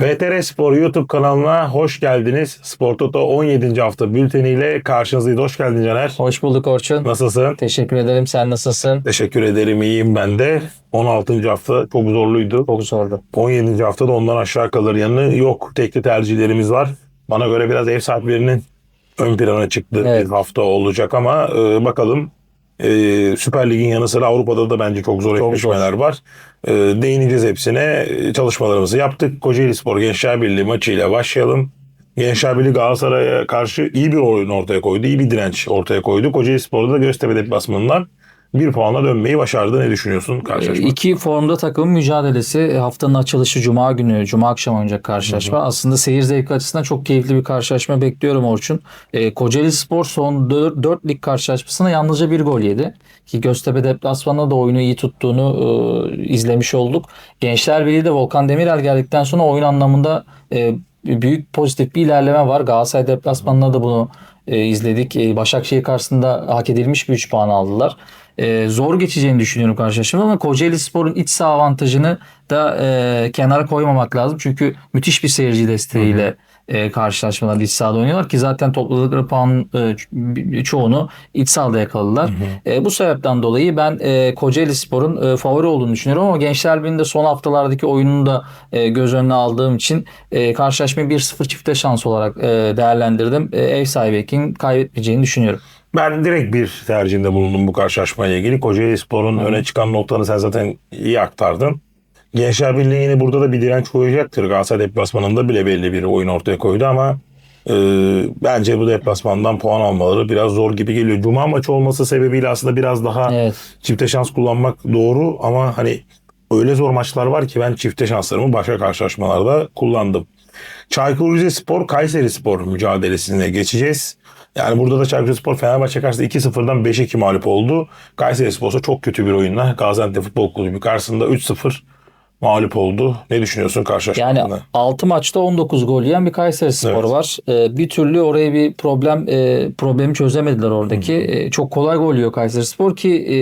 VTR Spor YouTube kanalına hoş geldiniz. Spor Toto 17. hafta bülteniyle karşınızdayız. Hoş geldin Caner. Hoş bulduk Orçun. Nasılsın? Teşekkür ederim. Sen nasılsın? Teşekkür ederim. İyiyim ben de. 16. hafta çok zorluydu. Çok zordu. 17. haftada ondan aşağı kalır yanı yok. Tekli tercihlerimiz var. Bana göre biraz ev sahiplerinin ön plana çıktığı Evet. bir hafta olacak ama e, bakalım. E, Süper Lig'in yanı sıra Avrupa'da da bence çok zor Çok eşleşmeler var. E, değineceğiz hepsine. E, Çalışmalarımızı yaptık. Kocaeli Spor Gençler Birliği maçıyla başlayalım. Gençler Birliği Galatasaray'a karşı iyi bir oyun ortaya koydu. iyi bir direnç ortaya koydu. Kocaeli Spor'da da Göztepe deplasmanından bir puanla dönmeyi başardı. Ne düşünüyorsun karşılaşma? İki formda takım mücadelesi. Haftanın açılışı Cuma günü, Cuma akşamı oynayacak karşılaşma. Aslında seyir zevki açısından çok keyifli bir karşılaşma bekliyorum Orçun. E, Kocaeli Spor son 4, lig karşılaşmasına yalnızca bir gol yedi. Ki Göztepe deplasmanında da oyunu iyi tuttuğunu e, izlemiş olduk. Gençler Birliği de Volkan Demirel geldikten sonra oyun anlamında e, büyük pozitif bir ilerleme var. Galatasaray deplasmanında da bunu e, izledik. E, Başakşehir karşısında hak edilmiş bir 3 puan aldılar. E, zor geçeceğini düşünüyorum karşılaşma ama Kocaeli Spor'un iç saha avantajını da e, kenara koymamak lazım. Çünkü müthiş bir seyirci desteğiyle e, karşılaşmalarda iç sahada oynuyorlar ki zaten topladıkları puan e, ço- çoğunu iç sahada yakaladılar. E, bu sebepten dolayı ben e, Kocaeli Spor'un e, favori olduğunu düşünüyorum ama Gençler Birliği'nde son haftalardaki oyununu da e, göz önüne aldığım için e, karşılaşmayı 1-0 çifte şans olarak e, değerlendirdim. E, ev sahibi kim kaybetmeyeceğini düşünüyorum. Ben direkt bir tercihinde bulundum bu karşılaşmayla ilgili. Kocaeli Spor'un öne çıkan noktalarını sen zaten iyi aktardın. Gençler Birliği yine burada da bir direnç koyacaktır. Galatasaray deplasmanında bile belli bir oyun ortaya koydu ama e, bence bu deplasmandan puan almaları biraz zor gibi geliyor. Cuma maçı olması sebebiyle aslında biraz daha Evet. çifte şans kullanmak doğru ama hani öyle zor maçlar var ki ben çifte şanslarımı başka karşılaşmalarda kullandım. Çaykur Rizespor Kayseri Spor mücadelesine geçeceğiz. Yani burada da Çaykur Rizespor Fenerbahçe karşısında 2-0'dan 5-2 mağlup oldu. Kayseri Spor ise çok kötü bir oyunla Gaziantep Futbol Kulübü karşısında 3-0 mağlup oldu. Ne düşünüyorsun karşılaşma Yani hakkında? 6 maçta 19 gol yiyen bir Kayseri Spor Evet. var. Ee, bir türlü oraya bir problem e, problemi çözemediler oradaki. E, çok kolay gol yiyor Kayseri Spor ki e,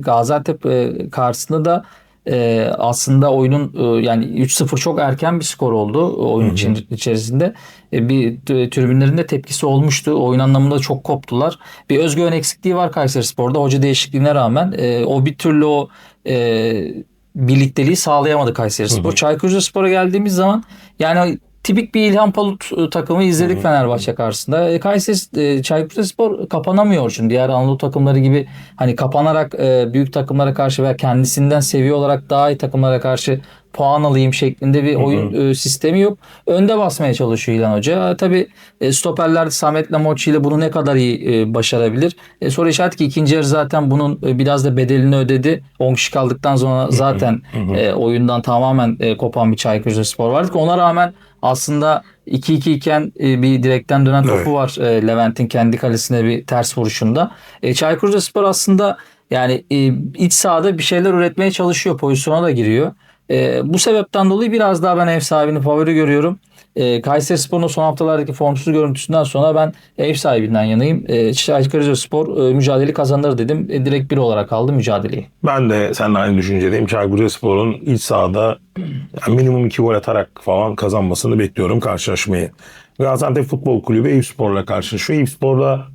Gaziantep e, karşısında da e, aslında oyunun e, yani 3-0 çok erken bir skor oldu oyun için, içerisinde. E, bir tribünlerin de tepkisi olmuştu. Oyun anlamında çok koptular. Bir özgüven eksikliği var Kayseri Spor'da. Hoca değişikliğine rağmen e, o bir türlü o e, birlikteliği sağlayamadı Kayseri Spor. Çaykur Rizespor'a geldiğimiz zaman yani tipik bir İlhan Palut e, takımı izledik Fenerbahçe karşısında. E, Kayseri e, Çaykur Rizespor kapanamıyor çünkü diğer Anadolu takımları gibi hani kapanarak büyük takımlara karşı veya kendisinden seviye olarak daha iyi takımlara karşı puan alayım şeklinde bir oyun e, sistemi yok. Önde basmaya çalışıyor İlhan Hoca. E, Tabii e, stoperler Samet Lamoçi ile bunu ne kadar iyi başarabilir? E, soru işareti ki ikinci yarı zaten bunun biraz da bedelini ödedi. 10 kişi kaldıktan sonra zaten e, oyundan tamamen e, kopan bir Çaykur Rizespor vardı ki ona rağmen aslında 2-2 iken bir direkten dönen topu Evet. var Levent'in kendi kalesine bir ters vuruşunda. Çaykur Rizespor aslında yani iç sahada bir şeyler üretmeye çalışıyor. Pozisyona da giriyor. E, bu sebepten dolayı biraz daha ben ev sahibini favori görüyorum. E, Kayseri Spor'un son haftalardaki formsuz görüntüsünden sonra ben ev sahibinden yanayım. E, Çaykur Rizespor e, mücadele kazanır dedim. E, direkt bir olarak aldı mücadeleyi. Ben de seninle aynı düşüncedeyim. Çaykur Rizespor'un iç sahada yani minimum 2 gol atarak falan kazanmasını bekliyorum karşılaşmayı. Gaziantep Futbol Kulübü Eyüpspor'la karşılaşıyor. Eyüpspor'da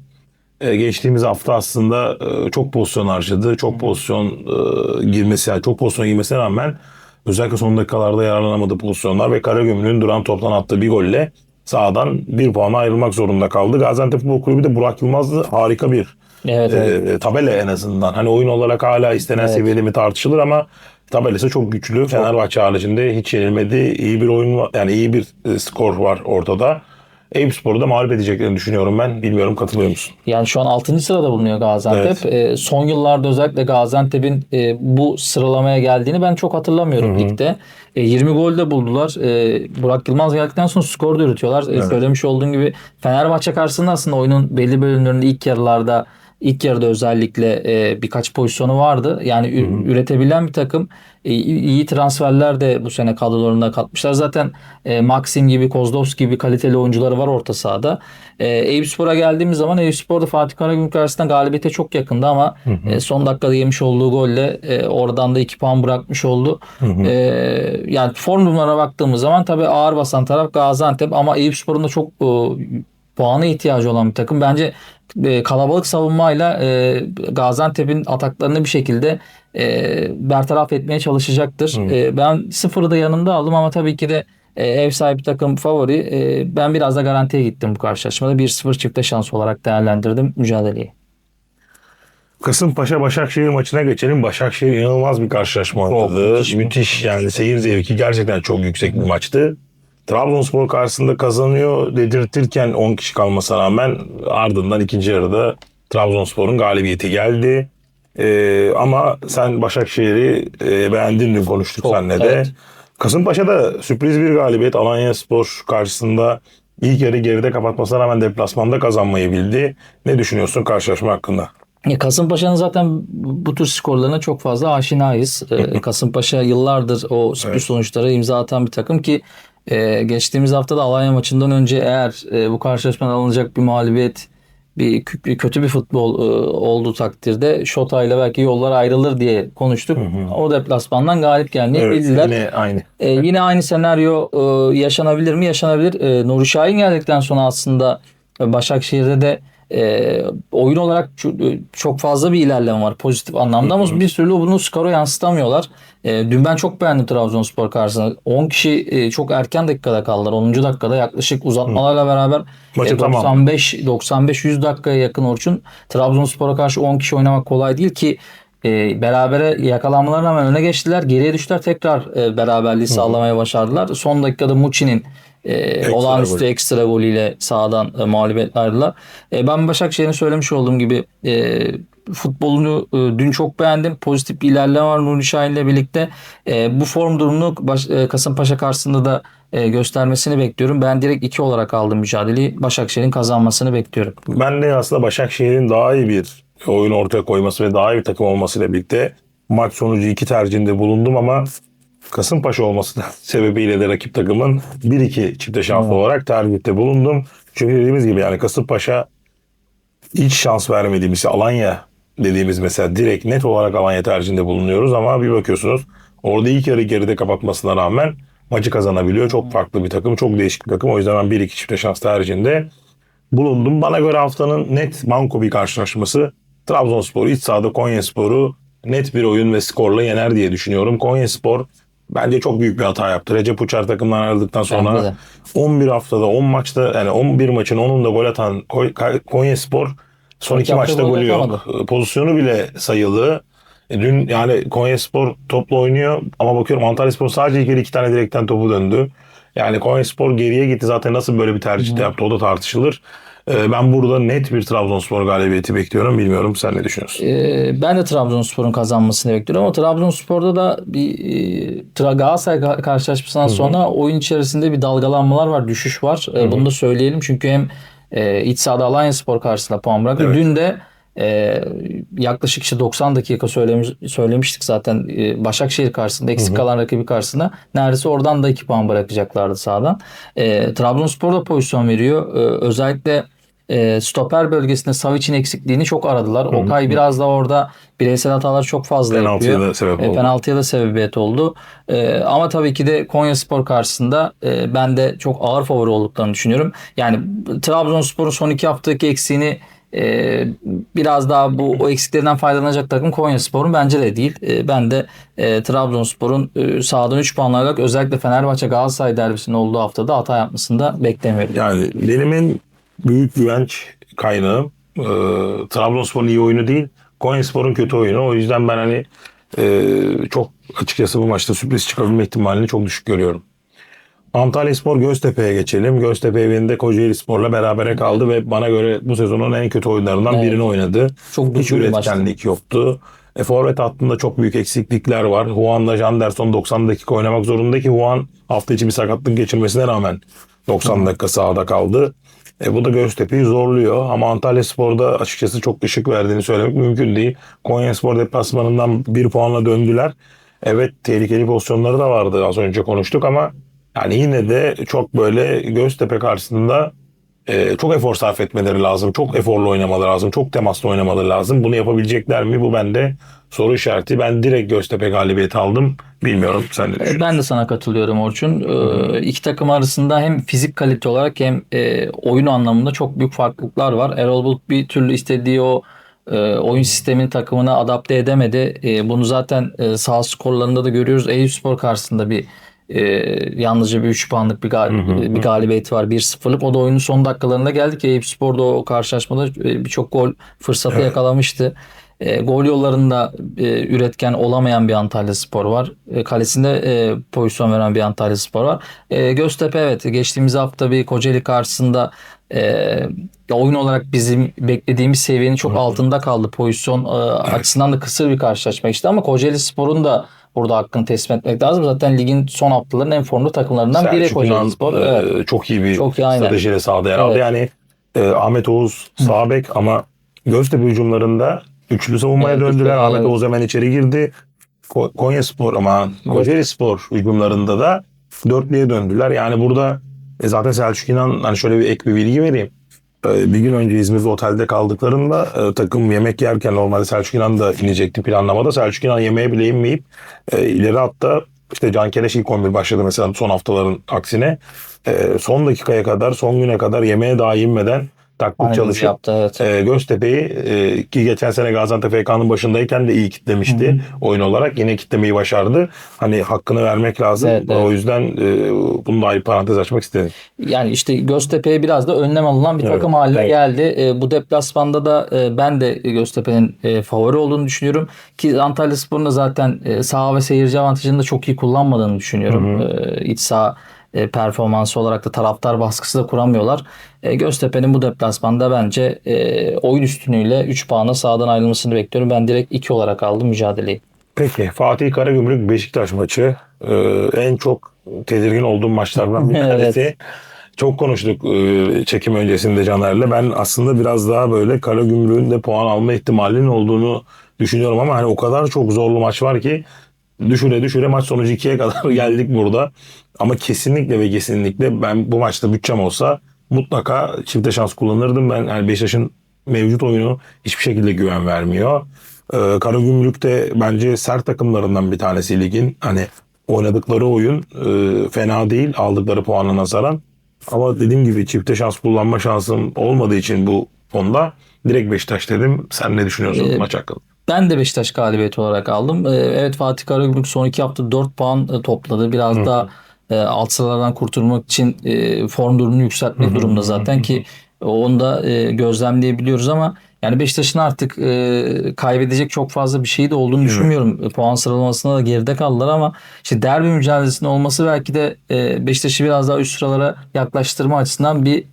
e, geçtiğimiz hafta aslında e, çok pozisyon harcadı. Çok pozisyon e, girmesi, çok pozisyon girmesine rağmen özellikle son dakikalarda yararlanamadığı pozisyonlar ve Karagümrük'ün duran toptan attığı bir golle sahadan bir puana ayrılmak zorunda kaldı. Gaziantep Futbol Kulübü de Burak Yılmaz'dı. Harika bir Evet, evet. e, tabela en azından. Hani oyun olarak hala istenen Evet. seviyede mi tartışılır ama tabelası çok güçlü. Fenerbahçe haricinde hiç yenilmedi. İyi bir oyun var. Yani iyi bir e, skor var ortada. Eyüpspor'u da mağlup edeceklerini düşünüyorum ben. Bilmiyorum katılıyor musun? Yani şu an 6. sırada bulunuyor Gaziantep. Ee, son yıllarda özellikle Gaziantep'in e, bu sıralamaya geldiğini ben çok hatırlamıyorum ligde. E, 20 gol de buldular. E, Burak Yılmaz geldikten sonra skor da üretiyorlar. E, Söylemiş olduğun gibi Fenerbahçe karşısında aslında oyunun belli bölümlerinde ilk yarılarda ilk yarıda özellikle e, birkaç pozisyonu vardı. Yani ü- üretebilen bir takım. İyi transferler de bu sene kadrolarına katmışlar. Zaten e, Maxim gibi, Kozlovski gibi kaliteli oyuncuları var orta sahada. E, Eyüpspor'a geldiğimiz zaman Eyüpspor'da Fatih Karagümrük karşısında galibiyete çok yakındı ama e, son dakikada yemiş olduğu golle e, oradan da 2 puan bırakmış oldu. E, yani form durumlarına baktığımız zaman tabii ağır basan taraf Gaziantep ama Eyüpspor'un da çok e, puana ihtiyacı olan bir takım. Bence e, kalabalık savunmayla e, Gaziantep'in ataklarını bir şekilde e, bertaraf etmeye çalışacaktır. E, ben sıfırı da yanımda aldım ama tabii ki de e, ev sahibi takım favori. E, ben biraz da garantiye gittim bu karşılaşmada. 1-0 çifte şans olarak değerlendirdim mücadeleyi. Kasımpaşa Başakşehir maçına geçelim. Başakşehir inanılmaz bir karşılaşma oynadı. müthiş. müthiş, yani seyir zevki gerçekten çok yüksek bir maçtı. Trabzonspor karşısında kazanıyor dedirtirken 10 kişi kalmasına rağmen ardından ikinci yarıda Trabzonspor'un galibiyeti geldi. Ee, ama sen Başakşehir'i e, beğendin mi konuştuk Çok, seninle de. evet. Kasımpaşa'da sürpriz bir galibiyet Alanya Spor karşısında ilk yarı geride kapatmasına rağmen deplasmanda kazanmayı bildi. Ne düşünüyorsun karşılaşma hakkında? Kasımpaşa'nın zaten bu tür skorlarına çok fazla aşinayız. Ee, Kasımpaşa yıllardır o sürpriz Evet. sonuçlara imza atan bir takım ki e, geçtiğimiz hafta da Alanya maçından önce eğer e, bu karşılaşmadan alınacak bir mağlubiyet bir, kötü bir futbol e, olduğu takdirde Şota ile belki yollar ayrılır diye konuştuk. O deplasmandan galip gelmeyi Evet, bildiler. yine aynı. Ee, yine aynı senaryo e, yaşanabilir mi? Yaşanabilir. E, Nuri Şahin geldikten sonra aslında Başakşehir'de de e, oyun olarak ço- çok fazla bir ilerleme var pozitif anlamda ama bir türlü bunu skora yansıtamıyorlar. E, dün ben çok beğendim Trabzonspor karşısında. 10 kişi e, çok erken dakikada kaldılar. 10. dakikada yaklaşık uzatmalarla beraber Maçı e, tamam. 95 95 100 dakikaya yakın Orçun Trabzonspor'a karşı 10 kişi oynamak kolay değil ki e, berabere yakalanmalarına rağmen öne geçtiler. Geriye düştüler. Tekrar e, beraberliği sağlamaya başardılar. Son dakikada Muçi'nin e, olağanüstü golü. ekstra golüyle sahadan e, mağlubiyet ayrıldılar. E, ben Başakşehir'in söylemiş olduğum gibi e, futbolunu e, dün çok beğendim. Pozitif bir ilerleme var Nuri Şahin'le birlikte. E, bu form durumunu baş, e, Kasımpaşa karşısında da e, göstermesini bekliyorum. Ben direkt 2 olarak aldım mücadeleyi. Başakşehir'in kazanmasını bekliyorum. Ben de aslında Başakşehir'in daha iyi bir oyun ortaya koyması ve daha iyi bir takım olmasıyla birlikte maç sonucu iki tercihinde bulundum ama Kasımpaşa olması sebebiyle de rakip takımın 1-2 çifte şanslı olarak tercihte bulundum. Çünkü dediğimiz gibi yani Kasımpaşa hiç şans vermediğimiz Alanya dediğimiz mesela direkt net olarak Alanya tercihinde bulunuyoruz ama bir bakıyorsunuz orada ilk yarı geride kapatmasına rağmen maçı kazanabiliyor. Çok farklı bir takım, çok değişik bir takım. O yüzden ben 1-2 çifte şans tercihinde bulundum. Bana göre haftanın net banko bir karşılaşması Trabzonspor iç sahada Konyaspor'u net bir oyun ve skorla yener diye düşünüyorum. Konyaspor bence çok büyük bir hata yaptı. Recep Uçar takımdan ayrıldıktan sonra de. 11 haftada 10 maçta yani 11 maçın 10'unda gol atan Koy- Konyaspor son iki iki maçta golü yok. Pozisyonu bile sayılı. E, Dün yani Konyaspor topla oynuyor ama bakıyorum Antalyaspor sadece iki, iki tane direkten topu döndü. Yani Konyaspor geriye gitti zaten nasıl böyle bir tercih de yaptı o da tartışılır. E, Ben burada net bir Trabzonspor galibiyeti bekliyorum. Bilmiyorum sen ne düşünüyorsun? Ee, ben de Trabzonspor'un kazanmasını bekliyorum ama Trabzonspor'da da bir e, Galatasaray ka- karşılaşmasından sonra oyun içerisinde bir dalgalanmalar var, düşüş var. Ee, bunu da söyleyelim çünkü hem e, iç sahada Alanya Spor karşısında puan bıraktı. Evet. Dün de e, yaklaşık işte 90 dakika söylemiş, söylemiştik zaten e, Başakşehir karşısında eksik kalan rakibi karşısında neredeyse oradan da 2 puan bırakacaklardı sahadan. E, Trabzonspor da pozisyon veriyor. Özellikle e, stoper bölgesinde Savic'in eksikliğini çok aradılar. Okay biraz da orada bireysel hatalar çok fazla Penaltıya yapıyor. da sebep E, oldu. penaltıya da sebebiyet oldu. E, ama tabii ki de Konya Spor karşısında e, ben de çok ağır favori olduklarını düşünüyorum. Yani Trabzonspor'un son iki haftaki eksiğini e, biraz daha bu o eksiklerden faydalanacak takım Konya Spor'un bence de değil. E, ben de e, Trabzonspor'un e, sahadan 3 puanla alarak özellikle Fenerbahçe Galatasaray derbisinin olduğu haftada hata yapmasını da beklemiyorum. Yani benim en büyük güvenç kaynağım e, Trabzonspor'un iyi oyunu değil Konyaspor'un kötü oyunu. O yüzden ben hani e, çok açıkçası bu maçta sürpriz çıkabilme ihtimalini çok düşük görüyorum. Antalya Spor Göztepe'ye geçelim. Göztepe evinde Kocaeli Spor'la berabere kaldı ve bana göre bu sezonun en kötü oyunlarından Evet. birini oynadı. Çok Hiç bir maçtı. üretkenlik yoktu. E, forvet hattında çok büyük eksiklikler var. Juan'la Janderson 90 dakika oynamak zorunda ki Juan hafta içi bir sakatlık geçirmesine rağmen 90 dakika sahada kaldı. E, bu da Göztepe'yi zorluyor ama Antalya Spor'da açıkçası çok ışık verdiğini söylemek mümkün değil. Konya Spor deplasmanından bir puanla döndüler. Evet tehlikeli pozisyonları da vardı az önce konuştuk ama yani yine de çok böyle Göztepe karşısında e, çok efor sarf etmeleri lazım. Çok eforlu oynamaları lazım. Çok temaslı oynamaları lazım. Bunu yapabilecekler mi? Bu bende soru işareti. Ben direkt Göztepe galibiyeti aldım. Bilmiyorum sen ne düşünüyorsun? Ben de sana katılıyorum Orçun. Ee, iki takım arasında hem fizik kalite olarak hem e, oyun anlamında çok büyük farklılıklar var. Erol Bulut bir türlü istediği o e, oyun sistemini takımına adapte edemedi. E, bunu zaten e, sağ skorlarında da görüyoruz. Eyüpspor karşısında bir e, yalnızca bir 3 puanlık bir, gal- bir galibiyeti var. 1-0'lık. O da oyunun son dakikalarında geldi ki Eyüpspor da o karşılaşmada e, birçok gol fırsatı Evet. yakalamıştı. E, gol yollarında e, üretken olamayan bir Antalya Spor var. E, kalesinde e, pozisyon veren bir Antalya Spor var. E, Göztepe evet geçtiğimiz hafta bir Kocaeli karşısında e, oyun olarak bizim beklediğimiz seviyenin çok altında kaldı. Pozisyon e, açısından da kısır bir karşılaşma işte ama Kocaeli Spor'un da burada hakkını teslim etmek lazım. Zaten ligin son haftaların en formlu takımlarından biri Selçuk İnan, Kocaeli Spor. e, Evet. çok iyi bir Çok iyi, aynen. stratejiyle sahada yer aldı. Evet. Yani e, Ahmet Oğuz sağ bek ama Göztepe hücumlarında üçlü savunmaya Evet, döndüler. üçlü, Ahmet evet. Oğuz hemen içeri girdi. Ko- Konya Spor ama Kocaeli Spor hücumlarında da dörtlüye döndüler. Yani burada e, zaten Selçuk İnan hani şöyle bir ek bir bilgi vereyim. E, bir gün önce İzmir'de otelde kaldıklarında e, takım yemek yerken normalde Selçuk İnan da inecekti planlamada. Selçuk İnan yemeğe bile inmeyip e, ileri hatta işte Can Keleş ilk 11 başladı mesela son haftaların aksine. Son dakikaya kadar, son güne kadar yemeğe daha inmeden taktik Analiz çalışıp yaptı evet. e, Göztepe'yi e, ki geçen sene Gaziantep FK'nın başındayken de iyi kitlemişti oyun olarak. Yine kitlemeyi başardı. Hani hakkını vermek lazım. Evet, evet. O yüzden e, bunu da ayrı parantez açmak istedim. Yani işte Göztepe'ye biraz da önlem alınan bir Evet, takım haline evet. geldi. E, bu deplasmanda da e, ben de Göztepe'nin e, favori olduğunu düşünüyorum. Ki Antalya Spor'un da zaten e, saha ve seyirci avantajını da çok iyi kullanmadığını düşünüyorum. E, iç saha e, performansı olarak da taraftar baskısı da kuramıyorlar. E, Göztepe'nin bu deplasmanda bence e, oyun üstünlüğüyle 3 puanla sahadan ayrılmasını bekliyorum. Ben direkt 2 olarak aldım mücadeleyi. Peki Fatih Karagümrük Beşiktaş maçı e, en çok tedirgin olduğum maçlardan bir Evet. tanesi. Çok konuştuk e, çekim öncesinde Caner'le. Ben aslında biraz daha böyle Karagümrük'ün de puan alma ihtimalinin olduğunu düşünüyorum ama hani o kadar çok zorlu maç var ki düşüre düşüre maç sonucu 2'ye kadar geldik burada. Ama kesinlikle ve kesinlikle ben bu maçta bütçem olsa mutlaka çifte şans kullanırdım. Ben yani Beşiktaş'ın mevcut oyunu hiçbir şekilde güven vermiyor. Ee, Karagümrük de bence sert takımlarından bir tanesi ligin. Hani oynadıkları oyun e, fena değil aldıkları puanla nazaran. Ama dediğim gibi çifte şans kullanma şansım olmadığı için bu konuda direkt Beşiktaş dedim. Sen ne düşünüyorsun Ee, maç hakkında? Ben de Beşiktaş galibiyeti olarak aldım. Ee, Evet Fatih Karagümrük son iki hafta 4 puan e, topladı. Biraz da e, alt sıralardan kurtulmak için e, form durumunu yükseltmek durumda zaten ki onu da gözlemleyebiliyoruz ama yani Beşiktaş'ın artık kaybedecek çok fazla bir şey de olduğunu düşünmüyorum. Puan sıralamasında da geride kaldılar ama işte derbi mücadelesinin olması belki de Beşiktaş'ı biraz daha üst sıralara yaklaştırma açısından bir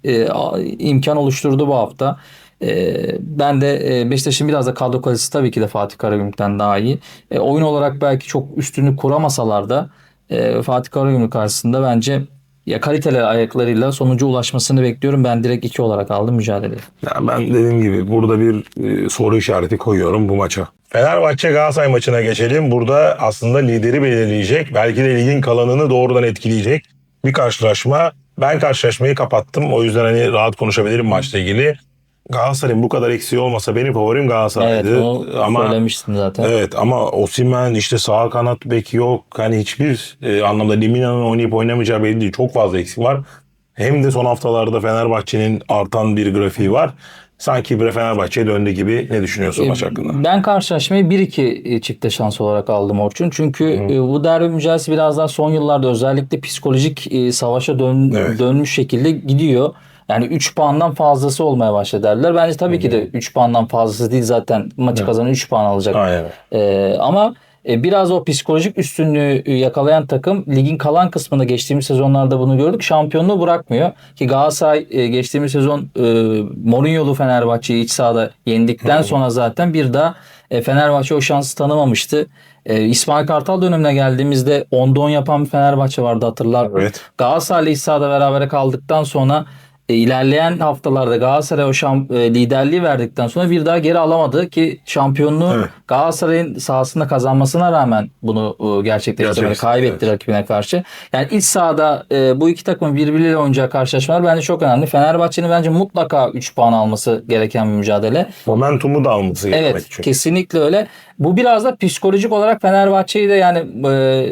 imkan oluşturdu bu hafta. Ee, ben de e, Beşiktaş'ın biraz da kadro kalitesi tabii ki de Fatih Karagümrük'ten daha iyi. E, oyun olarak belki çok üstünlük kuramasalar da e, Fatih Karagümrük karşısında bence ya kaliteli ayaklarıyla sonuca ulaşmasını bekliyorum. Ben direkt 2 olarak aldım mücadeleyi. Ya ben dediğim gibi burada bir e, soru işareti koyuyorum bu maça. Fenerbahçe Galatasaray maçına geçelim. Burada aslında lideri belirleyecek, belki de ligin kalanını doğrudan etkileyecek bir karşılaşma. Ben karşılaşmayı kapattım. O yüzden hani rahat konuşabilirim maçla ilgili. Galatasaray'ın bu kadar eksiği olmasa benim favorim Evet Galatasaray'dı. bunu ama söylemiştim zaten. Evet ama Osimhen işte sağ kanat bek yok. Hani hiçbir e, anlamda Limina'nın oynayıp oynamayacağı belli değil. Çok fazla eksik var. Hem de son haftalarda Fenerbahçe'nin artan bir grafiği var. Sanki bir Fenerbahçe'ye döndü gibi. Ne düşünüyorsun E, maç hakkında? Ben karşılaşmayı 1-2 çifte şans olarak aldım Orçun. Çünkü e, bu derbi mücadelesi biraz daha son yıllarda özellikle psikolojik e, savaşa dön- Evet. dönmüş şekilde gidiyor. Yani 3 puandan fazlası olmaya başladı derler. Bence tabii ki de 3 puandan fazlası değil zaten maçı kazanan 3 puan alacak. Aynen. Ee, ama e, biraz o psikolojik üstünlüğü yakalayan takım ligin kalan kısmında geçtiğimiz sezonlarda bunu gördük. Şampiyonluğu bırakmıyor. Ki Galatasaray e, geçtiğimiz sezon e, Mourinho'lu Fenerbahçe'yi iç sahada yendikten sonra zaten bir daha e, Fenerbahçe o şansı tanımamıştı. E, İsmail Kartal dönemine geldiğimizde 10'da 10 yapan bir Fenerbahçe vardı hatırlar. Evet. Galatasaray'la iç sahada berabere kaldıktan sonra e, ilerleyen haftalarda Galatasaray o şamp- e, liderliği verdikten sonra bir daha geri alamadı ki şampiyonluğu Evet. Galatasaray'ın sahasında kazanmasına rağmen bunu e, gerçekleştirmedi. Kaybetti evet. rakibine karşı. Yani iç sahada e, bu iki takımın birbiriyle oynayacağı karşılaşmalar bence çok önemli. Fenerbahçe'nin bence mutlaka 3 puan alması gereken bir mücadele. Momentumu da alması gerekmek Evet çünkü. kesinlikle öyle. Bu biraz da psikolojik olarak Fenerbahçe'yi de yani e,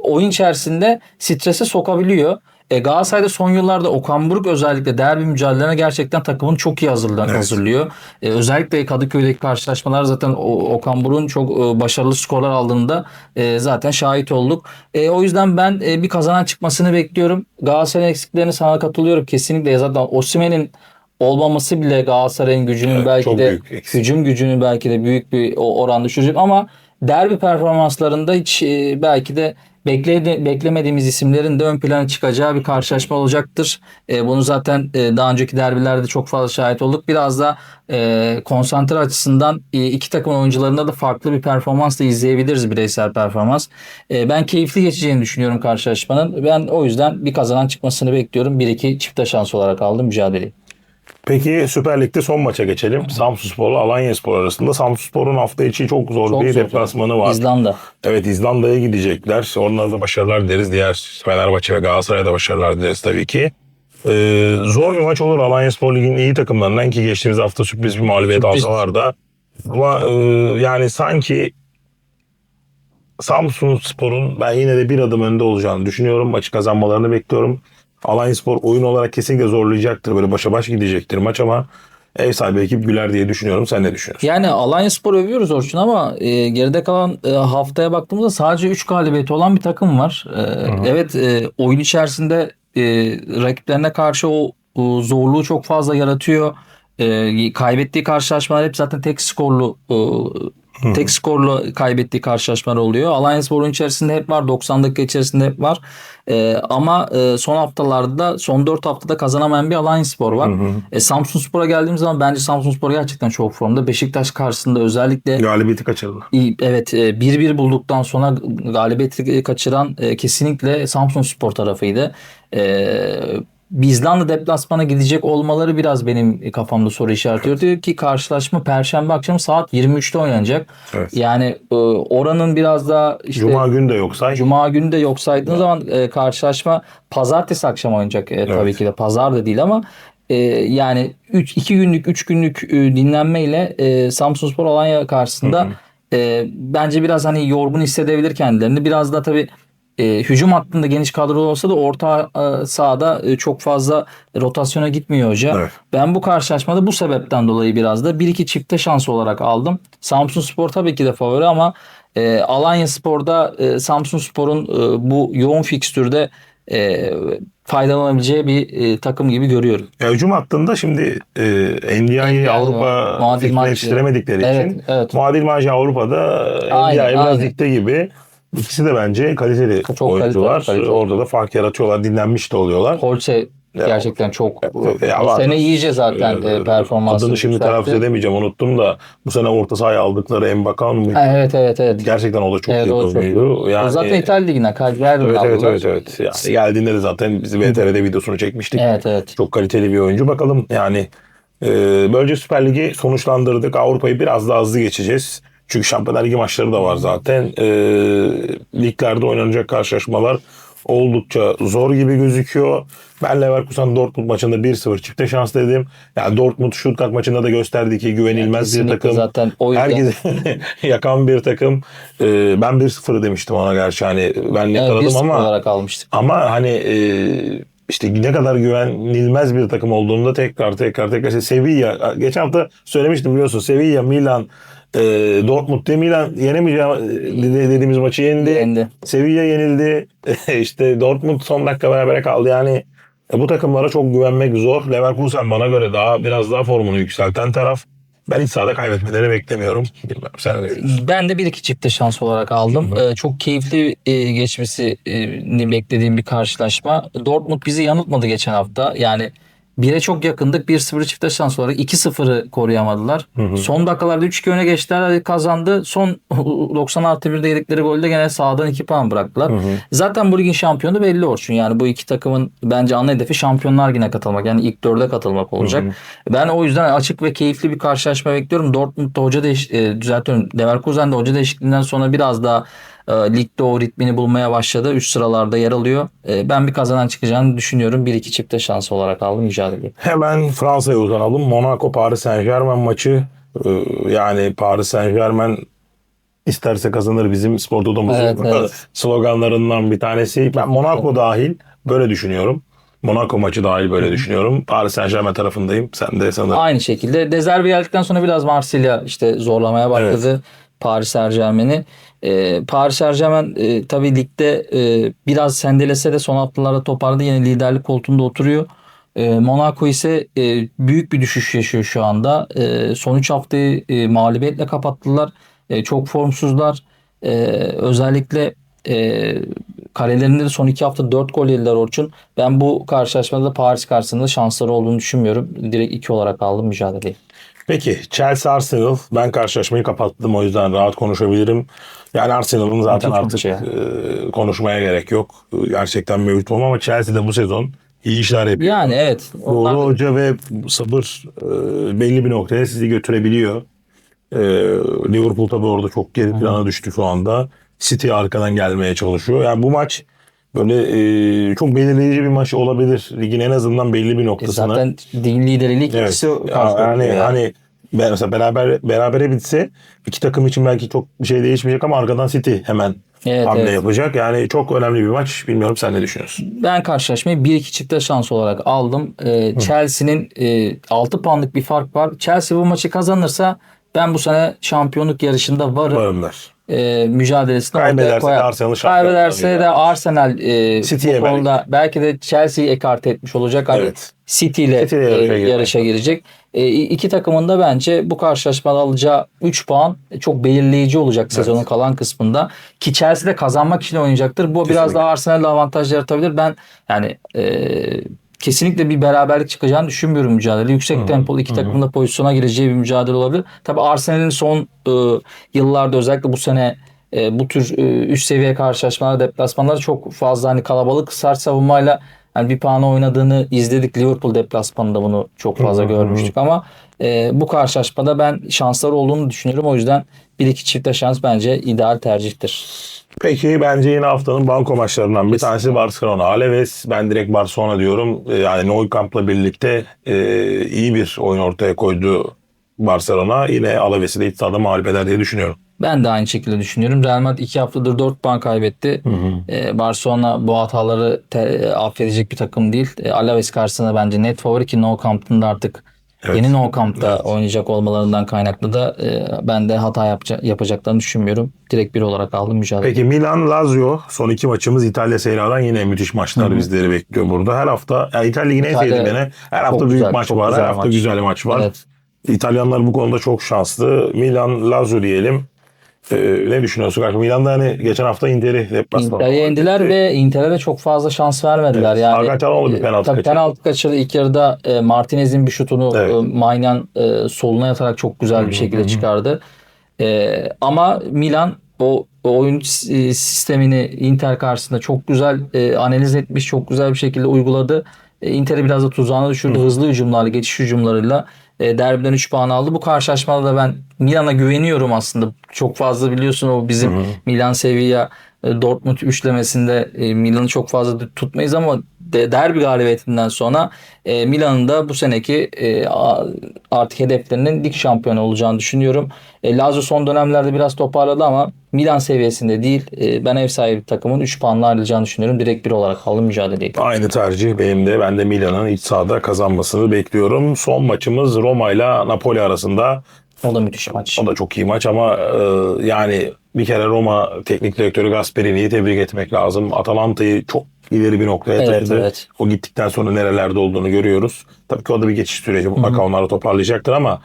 oyun içerisinde strese sokabiliyor. E, Galatasaray'da son yıllarda Okan Buruk özellikle derbi mücadelelerine gerçekten takımını çok iyi hazırlan, Evet. hazırlıyor. E, özellikle Kadıköy'deki karşılaşmalar zaten o, Okan Buruk'un çok e, başarılı skorlar aldığında e, zaten şahit olduk. E, o yüzden ben e, bir kazanan çıkmasını bekliyorum. Galatasaray'ın eksiklerini sana katılıyorum. Kesinlikle zaten Osimhen'in olmaması bile Galatasaray'ın gücünün Evet, belki de hücum gücünü belki de büyük bir oran düşürecek ama derbi performanslarında hiç e, belki de bekledi, beklemediğimiz isimlerin de ön plana çıkacağı bir karşılaşma olacaktır. E, bunu zaten e, daha önceki derbilerde çok fazla şahit olduk. Biraz da e, konsantre açısından e, iki takım oyuncularında da farklı bir performans da izleyebiliriz bireysel performans. E, ben keyifli geçeceğini düşünüyorum karşılaşmanın. Ben o yüzden bir kazanan çıkmasını bekliyorum. 1-2 çifte şans olarak aldım mücadeleyi. Peki Süper Lig'de son maça geçelim. Samsunspor'la Alanyaspor arasında. Samsunspor'un hafta içi çok zor Çok bir zor. deplasmanı var. İzlanda. Evet İzlanda'ya gidecekler. Onlara da başarılar dileriz. Diğer Fenerbahçe ve Galatasaray'a da başarılar dileriz tabii ki. Ee, zor bir maç olur. Alanya Spor Ligi'nin iyi takımlarından ki geçtiğimiz hafta sürpriz bir mağlubiyet Sürpriz. alsalar da. Ama e, yani sanki Samsun Spor'un ben yine de bir adım önde olacağını düşünüyorum. Maçı kazanmalarını bekliyorum. Alanya Spor oyun olarak kesinlikle zorlayacaktır. Böyle başa baş gidecektir maç ama ev sahibi ekip güler diye düşünüyorum. Sen ne düşünüyorsun? Yani Alanya Spor övüyoruz Orçun ama e, geride kalan e, haftaya baktığımızda sadece 3 galibiyeti olan bir takım var. E, evet e, oyun içerisinde e, rakiplerine karşı o, o zorluğu çok fazla yaratıyor. E, kaybettiği karşılaşmalar hep zaten tek skorlu e, tek skorlu kaybettiği karşılaşmalar oluyor. Alanya Spor'un içerisinde hep var. 90 dakika içerisinde hep var. E, ama e, son haftalarda son 4 haftada kazanamayan bir Alanya Spor var. E, Samsun Spor'a geldiğimiz zaman bence Samsun Spor gerçekten çok formda. Beşiktaş karşısında özellikle Galibiyeti kaçırdılar. İyi, evet e, 1-1 bulduktan sonra galibiyeti kaçıran e, kesinlikle Samsun Spor tarafıydı. E, İzlanda deplasmana gidecek olmaları biraz benim kafamda soru işareti diyor ki karşılaşma Perşembe akşamı saat 23'te oynanacak. Evet. Yani e, oranın biraz daha işte Cuma günü de yok say. Cuma günü de yok saydığın zaman e, karşılaşma pazartesi akşam oynayacak e, tabii Evet. ki de pazar da değil ama e, yani 3 2 günlük 3 günlük e, dinlenmeyle e, Samsunspor Alanya karşısında e, bence biraz hani yorgun hissedebilir kendilerini. Biraz da tabii e, hücum hattında geniş kadro olsa da orta e, sahada e, çok fazla rotasyona gitmiyor hoca. Evet. Ben bu karşılaşmada bu sebepten dolayı biraz da 1-2 çifte şans olarak aldım. Samsun Spor tabii ki de favori ama e, Alanya Spor'da e, Samsun Spor'un e, bu yoğun fikstürde e, faydalanabileceği bir e, takım gibi görüyorum. Ya hücum hattında şimdi e, NDI'yi NDI Avrupa muadil yetiştiremedikleri Evet, için evet. muadil maçı Avrupa'da NDI biraz ligde gibi. İkisi de bence kaliteli Çok oyuncular. kaliteli, kaliteli. Orada da fark yaratıyorlar, dinlenmiş de oluyorlar. Kolçe gerçekten çok ya bu sene iyice zaten e, performansı Adını şimdi telaffuz edemeyeceğim unuttum da bu sene orta sahaya aldıkları Embakan mı? Evet evet evet. Gerçekten o da çok Evet, iyi o çok iyi. oyuncuydu. Yani, o zaten İtalya Ligi'ne Cagliari'den Evet evet evet evet. Yani geldiğinde de zaten bizi VTR'de videosunu çekmiştik. Evet evet. Çok kaliteli bir oyuncu. Bakalım yani e, böylece Süper Lig'i sonuçlandırdık. Avrupa'yı biraz daha hızlı geçeceğiz. Çünkü Şampiyonlar Ligi maçları da var zaten. E, liglerde oynanacak karşılaşmalar oldukça zor gibi gözüküyor. Ben Leverkusen Dortmund maçında 1-0 çifte şans dedim. Yani Dortmund Stuttgart maçında da gösterdi ki güvenilmez bir Kesinlikle takım. zaten o yüzden Herkese yakan bir takım. E, ben 1-0 demiştim ona gerçi hani ben yakaladım 1-0 ama olarak almıştık. ama hani e, işte ne kadar güvenilmez bir takım olduğunda tekrar tekrar tekrar işte Sevilla geçen hafta söylemiştim biliyorsun Sevilla, Milan, e, Dortmund diye Milan yenemeyeceği dediğimiz maçı yendi. Yendi. Sevilla yenildi. işte Dortmund son dakika berabere kaldı. Yani e, bu takımlara çok güvenmek zor. Leverkusen bana göre daha biraz daha formunu yükselten taraf. Ben hiç sahada kaybetmelerini beklemiyorum. Bilmem sen ne diyorsun? Ben de bir iki çifte şans olarak aldım. Ee, çok keyifli e, geçmesini beklediğim bir karşılaşma. Dortmund bizi yanıltmadı geçen hafta. Yani 1'e çok yakındık. 1-0 çifte şans olarak 2-0'ı koruyamadılar. Son dakikalarda 3-2 öne geçtiler. Kazandı. Son 90 artı 1'de yedikleri golde gene sağdan 2 puan bıraktılar. Zaten bu ligin şampiyonu belli Orçun. Yani bu iki takımın bence ana hedefi Şampiyonlar Ligi'ne katılmak. Yani ilk dörde katılmak olacak. Ben o yüzden açık ve keyifli bir karşılaşma bekliyorum. Dortmund'da hoca değiş e, düzeltiyorum. Leverkusen'de hoca değişikliğinden sonra biraz daha e, ligde o ritmini bulmaya başladı. Üst sıralarda yer alıyor. E, ben bir kazanan çıkacağını düşünüyorum. 1-2 çifte şansı olarak aldım mücadeleyi. Hemen Fransa'ya uzanalım. Monaco Paris Saint Germain maçı. Ee, yani Paris Saint Germain isterse kazanır bizim spor dodamızın Evet, evet. sloganlarından bir tanesi. Ben Monaco dahil böyle düşünüyorum. Monaco maçı dahil böyle düşünüyorum. Paris Saint Germain tarafındayım. Sen de sanırım. Aynı şekilde Dezerbi geldikten sonra biraz Marsilya işte zorlamaya başladı Paris Saint Germain'i. Ee, Paris Saint Germain e, tabii ligde e, biraz sendelese de son haftalarda toparladı. Yine liderlik koltuğunda oturuyor. E, Monaco ise e, büyük bir düşüş yaşıyor şu anda. E, son 3 haftayı e, mağlubiyetle kapattılar. E, çok formsuzlar. E, özellikle e, kalelerinde de son 2 hafta 4 gol yediler Orçun. Ben bu karşılaşmada Paris karşısında şansları olduğunu düşünmüyorum. Direkt 2 olarak aldım mücadeleyi. Peki Chelsea Arsenal. Ben karşılaşmayı kapattım o yüzden rahat konuşabilirim. Yani Arsenal'ın zaten Müthiş artık ya. e, konuşmaya gerek yok. Gerçekten mevcut olma ama Chelsea'de bu sezon iyi işler yapıyor. Yani evet. Doğru Onlar, hoca ve sabır e, belli bir noktaya sizi götürebiliyor. E, Liverpool tabii orada çok geri plana düştü şu anda. City arkadan gelmeye çalışıyor. Yani bu maç böyle e, çok belirleyici bir maç olabilir. Ligin en azından belli bir noktasına. E, zaten din lideriyle Evet. ikisi yani koyuyor ya. hani mesela beraber berabere bitse iki takım için belki çok bir şey değişmeyecek ama arkadan City hemen Evet, hamle evet. yapacak. Yani çok önemli bir maç. Bilmiyorum sen ne düşünüyorsun? Ben karşılaşmayı 1-2 çifte şans olarak aldım. Ee, Chelsea'nin e, 6 puanlık bir fark var. Chelsea bu maçı kazanırsa ben bu sene şampiyonluk yarışında varım. Varımlar. E, mücadelesini ortaya Kaybederse de koyar. Arsenal şampiyon Kaybederse de Arsenal e, City'ye bu konuda belki de Chelsea'yi ekarte etmiş olacak. Hani Evet. City ile City ile e, yarışa girer. yarışa girecek. E, iki takımın da bence bu karşılaşmada alacağı 3 puan çok belirleyici olacak sezonun kalan kısmında. Ki Chelsea de kazanmak için oynayacaktır. Bu biraz Kesinlikle. daha Arsenal'de avantaj yaratabilir. Ben yani e, kesinlikle bir beraberlik çıkacağını düşünmüyorum mücadele. Yüksek tempolu iki takımın da pozisyona gireceği bir mücadele olabilir. Tabi Arsenal'in son e, yıllarda özellikle bu sene e, bu tür e, üst seviye karşılaşmalar, deplasmanlar çok fazla hani kalabalık sert savunmayla hani bir puanı oynadığını izledik. Liverpool deplasmanında bunu çok fazla görmüştük ama e, bu karşılaşmada ben şanslar olduğunu düşünüyorum. O yüzden bir iki çifte şans bence ideal tercihtir. Peki bence yine haftanın banko maçlarından bir tanesi Barcelona. Alaves ben direkt Barcelona diyorum. E, Yani Nou Camp'la birlikte e, iyi bir oyun ortaya koydu Barcelona. Yine Alaves'i de iç sahada mağlup eder diye düşünüyorum. Ben de aynı şekilde düşünüyorum. Real Madrid 2 haftadır 4 puan kaybetti. Ee, Barcelona bu hataları te- affedecek bir takım değil. Ee, Alaves karşısında bence net favori ki No Camp'ın da artık Evet. yeni No Camp'ta oynayacak olmalarından kaynaklı da e, ben de hata yapca- yapacaklarını düşünmüyorum. Direkt bir olarak aldım mücadele. Peki Milan Lazio son iki maçımız İtalya Serie A'dan yine müthiş maçlar bizleri bekliyor burada. Her hafta yani İtalya en İtalya sevdiğim beni. Her hafta büyük güzel, maç var. Her hafta maç. güzel maç var. Evet. İtalyanlar bu konuda çok şanslı. Milan Lazio diyelim. Ee, ne düşünüyorsun? Karşı Milan'da hani geçen hafta Inter'i deplasman. Inter'i yendiler ve Inter'e de çok fazla şans vermediler. Evet, Yani Çalhanoğlu bir e, penaltı tabii kaçırdı. penaltı kaçırdı. İlk yarıda e, Martinez'in bir şutunu Evet. e, Maynan e, soluna yatarak çok güzel bir şekilde çıkardı. E, ama Milan o, o oyun s- sistemini Inter karşısında çok güzel e, analiz etmiş, çok güzel bir şekilde uyguladı. E, Inter'i biraz da tuzağına düşürdü. Hızlı hücumlarla, geçiş hücumlarıyla e, derbiden 3 puan aldı. Bu karşılaşmada da ben Milan'a güveniyorum aslında. Çok fazla biliyorsun o bizim Milan Sevilla e, Dortmund üçlemesinde e, Milan'ı çok fazla tutmayız ama derbi galibiyetinden sonra e, Milan'ın da bu seneki e, artık hedeflerinin lig şampiyonu olacağını düşünüyorum. E, Lazio son dönemlerde biraz toparladı ama Milan seviyesinde değil. E, ben ev sahibi takımın 3 puanla ayrılacağını düşünüyorum. Direkt bir olarak aldım mücadeleyi. Aynı tercih benim de. Ben de Milan'ın iç sahada kazanmasını bekliyorum. Son maçımız Roma ile Napoli arasında. O da müthiş maç. O da çok iyi maç ama e, yani bir kere Roma teknik direktörü Gasperini'yi tebrik etmek lazım. Atalanta'yı çok ileri bir noktaya Evet, taşıdı. evet. O gittikten sonra nerelerde olduğunu görüyoruz. Tabii ki o da bir geçiş süreci. Mutlaka onları toparlayacaktır ama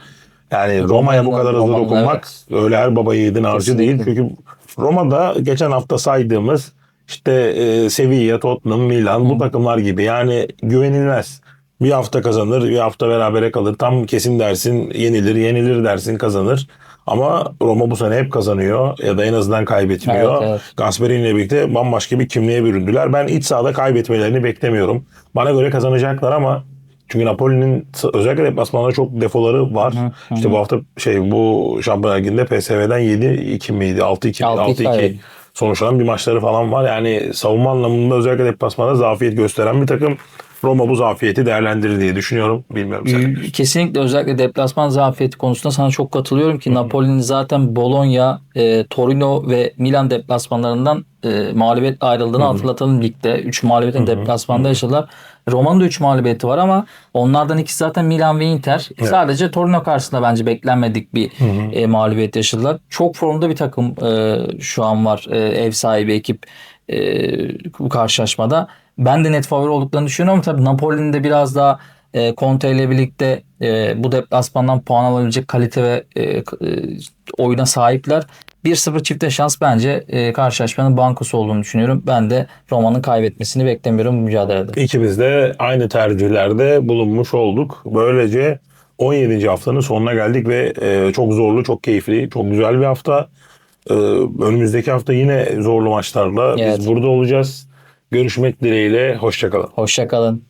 yani Roma'ya bu kadar hızlı dokunmak öyle her baba yiğidin harcı değil. Çünkü Roma'da geçen hafta saydığımız işte e, Sevilla, Tottenham, Milan bu takımlar gibi yani güvenilmez. Bir hafta kazanır, bir hafta berabere kalır. Tam kesin dersin yenilir, yenilir dersin kazanır. Ama Roma bu sene hep kazanıyor ya da en azından kaybetmiyor. Evet, evet. Gasperini ile birlikte bambaşka bir kimliğe büründüler. Ben iç sahada kaybetmelerini beklemiyorum. Bana göre kazanacaklar ama çünkü Napoli'nin özellikle deplasmanda çok defoları var. İşte bu hafta şey bu Şampiyonlar Ligi'nde PSV'den 7-2 miydi? 6-2 6-2 6-2 evet. sonuçlanan bir maçları falan var. Yani savunma anlamında özellikle deplasmanda zafiyet gösteren bir takım. Roma bu zafiyeti değerlendirir diye düşünüyorum. Bilmiyorum sen. Kesinlikle özellikle deplasman zafiyeti konusunda sana çok katılıyorum ki Napoli'nin zaten Bologna, e, Torino ve Milan deplasmanlarından e, mağlubiyetle ayrıldığını hatırlatalım ligde. 3 mağlubiyetin deplasmanda yaşadılar. Roma'nın da 3 mağlubiyeti var ama onlardan ikisi zaten Milan ve Inter. Sadece Torino karşısında bence beklenmedik bir e, mağlubiyet yaşadılar. Çok formda bir takım e, şu an var e, ev sahibi ekip e, bu karşılaşmada. Ben de net favori olduklarını düşünüyorum ama tabii Napoli'nin de biraz daha e, Conte ile birlikte e, bu deplasmandan puan alabilecek kalite ve e, e, oyuna sahipler. 1-0 çifte şans bence e, karşılaşmanın bankosu olduğunu düşünüyorum. Ben de Roma'nın kaybetmesini beklemiyorum bu mücadelede. İkimiz de aynı tercihlerde bulunmuş olduk. Böylece 17. haftanın sonuna geldik ve e, çok zorlu, çok keyifli, çok güzel bir hafta. E, önümüzdeki hafta yine zorlu maçlarla Evet. biz burada olacağız. Görüşmek dileğiyle, hoşçakalın. Hoşçakalın.